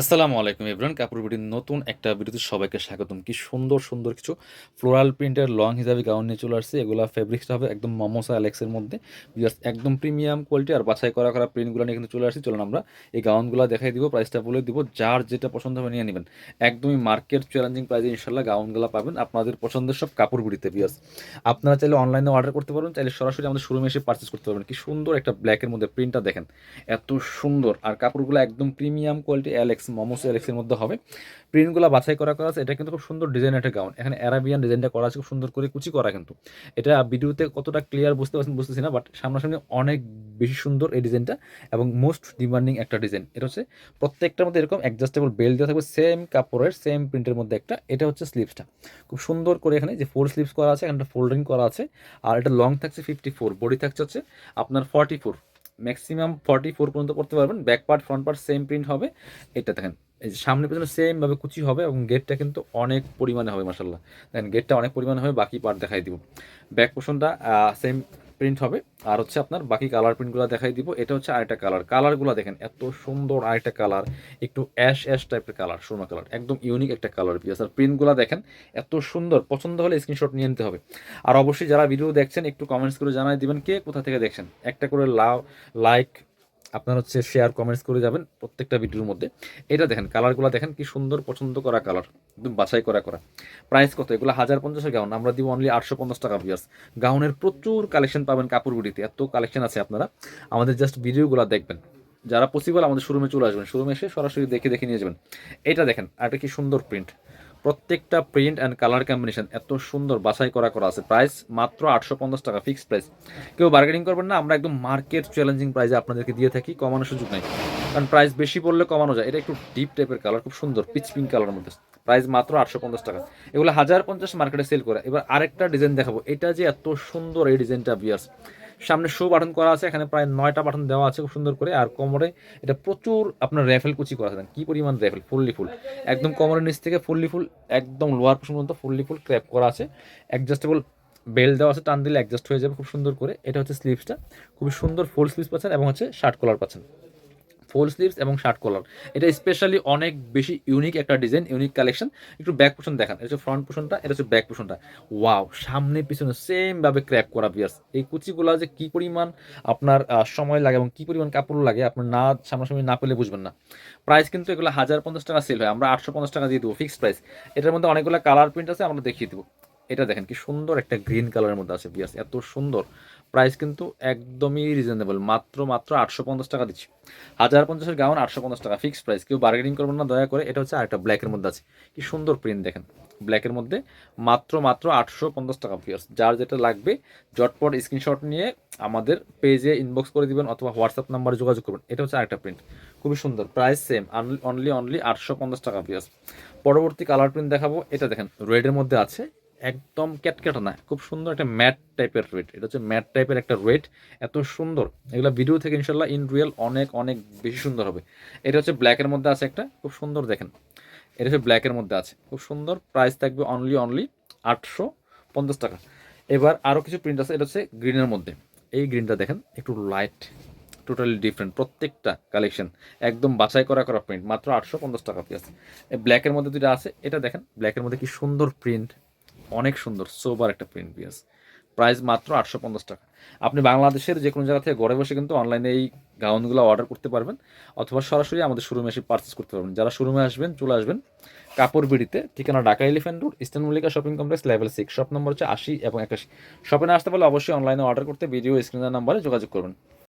আসসালামু আলাইকুম এভরান কাপড় বিটির নতুন একটা ভিডিওতে সবাইকে স্বাগতম। কি সুন্দর সুন্দর কিছু ফ্লোরাল প্রিন্টের লং হিসাবে গাউন নিয়ে চলে আসছে। এগুলা ফেব্রিক্সটা হবে একদম মমোসা অ্যালেক্সের মধ্যে। Just একদম প্রিমিয়াম কোয়ালিটি আর বাছাই করা করা প্রিন্টগুলো নিয়ে কিন্তু চলে আসছি। চলুন আমরা এই গাউনগুলো দেখাই দিব প্রাইসটা বলে দিব। যার যেটা পছন্দ হবে নিয়ে নেবেন। একদমই মার্কেট চ্যালেঞ্জিং প্রাইসে ইনশাল্লাহ গাউনগুলো পাবেন আপনাদের পছন্দের সব কাপড় বিড়িতে বিয়াস আপনারা চাইলে অনলাইনে অর্ডার করতে পারবেন, চাইলে সরাসরি আমাদের শোরুমে এসে পারচেস করতে পারবেন। কি সুন্দর একটা ব্ল্যাকের মধ্যে প্রিন্টটা দেখেন। এত সুন্দর। আর কাপড়গুলো একদম প্রিমিয়াম কোয়ালিটি অ্যালেক্স মোমোস অ্যালেক্সের মধ্যে হবে। প্রিন্টগুলো বাছাই করা করা আছে। এটা কিন্তু খুব সুন্দর ডিজাইন একটা গাউন এখানে অ্যারাবিয়ান ডিজাইনটা করা আছে, খুব সুন্দর করে কুচি করা কিন্তু। এটা ভিডিওতে কতটা ক্লিয়ার বুঝতে পারছেন, বুঝতেছি না বাট সামনাসামনি অনেক বেশি সুন্দর এই ডিজাইনটা এবং মোস্ট ডিমান্ডিং একটা ডিজাইন এটা হচ্ছে প্রত্যেকটার মধ্যে এরকম অ্যাডজাস্টেবল বেল্ট দেওয়া থাকবে সেম কাপড়ের সেম প্রিন্টের মধ্যে একটা। এটা হচ্ছে স্লিপসটা খুব সুন্দর করে এখানে যে ফোর স্লিপস করা আছে এখানটা ফোল্ডিং করা আছে। আর এটা লং থাকছে ফিফটি ফোর বডি থাকছে হচ্ছে আপনার forty four maximum forty four পর্যন্ত করতে পারবেন। Back part front part same print হবে। এটা দেখেন, এই যে সামনে পেছনে সেমভাবে কুচি হবে এবং গেটটা কিন্তু অনেক পরিমাণে হবে মাসাল্লাহ দেখেন গেটটা অনেক পরিমাণে হবে, বাকি পার্ট দেখাই দিব। ব্যাক পোর্শনটা সেম প্রিন্ট হবে। আর হচ্ছে আপনার বাকি কালার প্রিন্টগুলো দেখাই দিব। এটা হচ্ছে আরেকটা কালার কালারগুলো দেখেন, এত সুন্দর আরেকটা কালার একটু অ্যাশ অ্যাশ টাইপের কালার সোনা কালার একদম ইউনিক একটা কালার পিস আর প্রিন্টগুলো দেখেন, এত সুন্দর। পছন্দ হলে স্ক্রিনশট নিয়ে নিতে হবে। আর অবশ্যই যারা ভিডিও দেখছেন, একটু কমেন্টস করে জানাই দিবেন, কে কোথা থেকে দেখছেন? একটা করে লাভ লাইক আপনার হচ্ছে শেয়ার কমেন্টস করে যাবেন প্রত্যেকটা ভিডিওর মধ্যে। এটা দেখেন কালারগুলো দেখেন, কি সুন্দর পছন্দ করা কালার একদম বাছাই করা করা। প্রাইস কত? এগুলো হাজার পঞ্চাশের গাউন আমরা দিব অনলি আটশো পঞ্চাশ টাকা পিয়াস গাউনের প্রচুর কালেকশন পাবেন কাপড়গুলিতে এত কালেকশন আছে আপনারা। আমাদের জাস্ট ভিডিওগুলো দেখবেন। যারা পসিবল আমাদের শোরুমে চলে আসবেন। শোরুমে এসে সরাসরি দেখে দেখে নিয়ে যাবেন। এটা দেখেন, আর কি সুন্দর প্রিন্ট প্রত্যেকটা প্রিন্ট অ্যান্ড কালার কম্বিনেশন এত সুন্দর বাছাই করা করা আছে। প্রাইস মাত্র আটশো পঞ্চাশ টাকা ফিক্সড প্রাইস কেউ বার্গেনিং করবেন না, আমরা একদম মার্কেট চ্যালেঞ্জিং প্রাইসে আপনাদেরকে দিয়ে থাকি, কমানোর সুযোগ নেই। কারণ প্রাইস বেশি পড়লে কমানো যায়। এটা একটু ডিপ টাইপের কালার খুব সুন্দর পিচ পিঙ্ক কালারের মধ্যে। প্রাইস মাত্র আটশো পঞ্চাশ টাকা। এগুলো হাজার পঞ্চাশ মার্কেটে সেল করে। এবার আরেকটা ডিজাইন দেখাবো। এটা যে এত সুন্দর এই ডিজাইনটা বিয়াস সামনে শো বাটন করা আছে, এখানে প্রায় নয়টা বাটন দেওয়া আছে খুব সুন্দর করে। আর কোমরে এটা প্রচুর আপনার র্যাফেল কুচি করা আছে। কি পরিমাণ র্যাফেল? Fully full. একদম কোমরের নিচ থেকে ফুললি ফুল, একদম লোয়ার পর্যন্ত ফুললি ফুল ক্র্যাপ করা আছে। অ্যাডজাস্টেবল বেল দেওয়া আছে, টান দিলে অ্যাডজাস্ট হয়ে যাবে খুব সুন্দর করে। এটা হচ্ছে স্লিভসটা খুবই সুন্দর ফুল স্লিভস পাচ্ছেন এবং হচ্ছে শার্ট কলার পাচ্ছেন। ফুল স্লিভস এবং শার্ট কলার। এটা স্পেশালি অনেক বেশি ইউনিক একটা ডিজাইন ইউনিক কালেকশন একটু ব্যাক পোর্শন দেখান। এটা হচ্ছে ফ্রন্ট পোর্শনটা এটা হচ্ছে ব্যাক পোর্শনটা ওয়াও সামনে, পিছনে সেম ভাবে ক্র্যাপ করা বিয়াস এই কুচিগুলো যে কি পরিমাণ আপনার সময় লাগে এবং কি পরিমাণ কাপড় লাগে, আপনার না, সামনাসামনি না পেলে বুঝবেন না। প্রাইস কিন্তু এগুলো হাজার পঞ্চাশ টাকা সেল হয়। আমরা আটশো পঞ্চাশ টাকা দিয়ে দেবো ফিক্সড প্রাইস এটার মধ্যে অনেকগুলো কালার প্রিন্ট আছে, আমরা দেখিয়ে দেবো। এটা দেখেন কি সুন্দর একটা গ্রিন কালারের মধ্যে আছে বিয়াস, এত সুন্দর। প্রাইস কিন্তু একদমই রিজনেবল মাত্র মাত্র আটশো পঞ্চাশ টাকা দিচ্ছি। হাজার পঞ্চাশের গাউন আটশো পঞ্চাশ টাকা ফিক্সড প্রাইস কেউ বার্গেনিং করবেন না, দয়া করে, এটা হচ্ছে আরেকটা ব্ল্যাকের মধ্যে আছে। কি সুন্দর প্রিন্ট দেখেন ব্ল্যাকের মধ্যে মাত্র মাত্র আটশো পঞ্চাশ টাকা পিয়ার্স যার যেটা লাগবে জটপট স্ক্রিনশট নিয়ে আমাদের পেজে ইনবক্স করে দিবেন অথবা হোয়াটসঅ্যাপ নাম্বারে যোগাযোগ করবেন। এটা হচ্ছে আরেকটা প্রিন্ট খুবই সুন্দর প্রাইস সেম অনলি অনলি আটশো পঞ্চাশ টাকা পিয়ার্স পরবর্তী কালার প্রিন্ট দেখাবো, এটা দেখেন রেডের মধ্যে আছে একদম ক্যাটক্যাটা না, খুব সুন্দর একটা ম্যাট টাইপের রেড। এটা হচ্ছে ম্যাট টাইপের একটা রেড, এত সুন্দর। এগুলো ভিডিও থেকে ইনশাল্লাহ ইন রিয়েল অনেক অনেক বেশি সুন্দর হবে। এটা হচ্ছে ব্ল্যাকের মধ্যে আছে একটা, খুব সুন্দর দেখেন। এটা হচ্ছে ব্ল্যাকের মধ্যে আছে, খুব সুন্দর। প্রাইস থাকবে অনলি অনলি আটশো পঞ্চাশ টাকা। এবার আরও কিছু প্রিন্ট আছে, এটা হচ্ছে গ্রিনের মধ্যে। এই গ্রিনটা দেখেন, একটু লাইট টোটালি ডিফারেন্ট প্রত্যেকটা কালেকশন একদম বাছাই করা করা প্রিন্ট মাত্র আটশো পঞ্চাশ টাকা পিস ব্ল্যাকের মধ্যে দুটো আছে, এটা দেখেন ব্ল্যাকের মধ্যে কি সুন্দর প্রিন্ট অনেক সুন্দর সোবার একটা প্রিন্ট পিস প্রাইস মাত্র আটশো পঞ্চাশ টাকা। আপনি বাংলাদেশের যে কোনো জায়গা থেকে ঘরে বসে কিন্তু অনলাইনে এই গাউনগুলো অর্ডার করতে পারবেন, অথবা সরাসরি আমাদের শোরুমে এসে পারচেস করতে পারবেন। যারা শোরুমে আসবেন, চলে আসবেন, কাপড় বিড়িতে, ঠিকানা Dhaka elephant road eastern Mallika shopping complex level six shop number হচ্ছে আশি এবং একাশি। শপে আসতে পারলে অবশ্যই অনলাইনে অর্ডার করতে ভিডিও স্ক্রিনের নাম্বারে যোগাযোগ করবেন।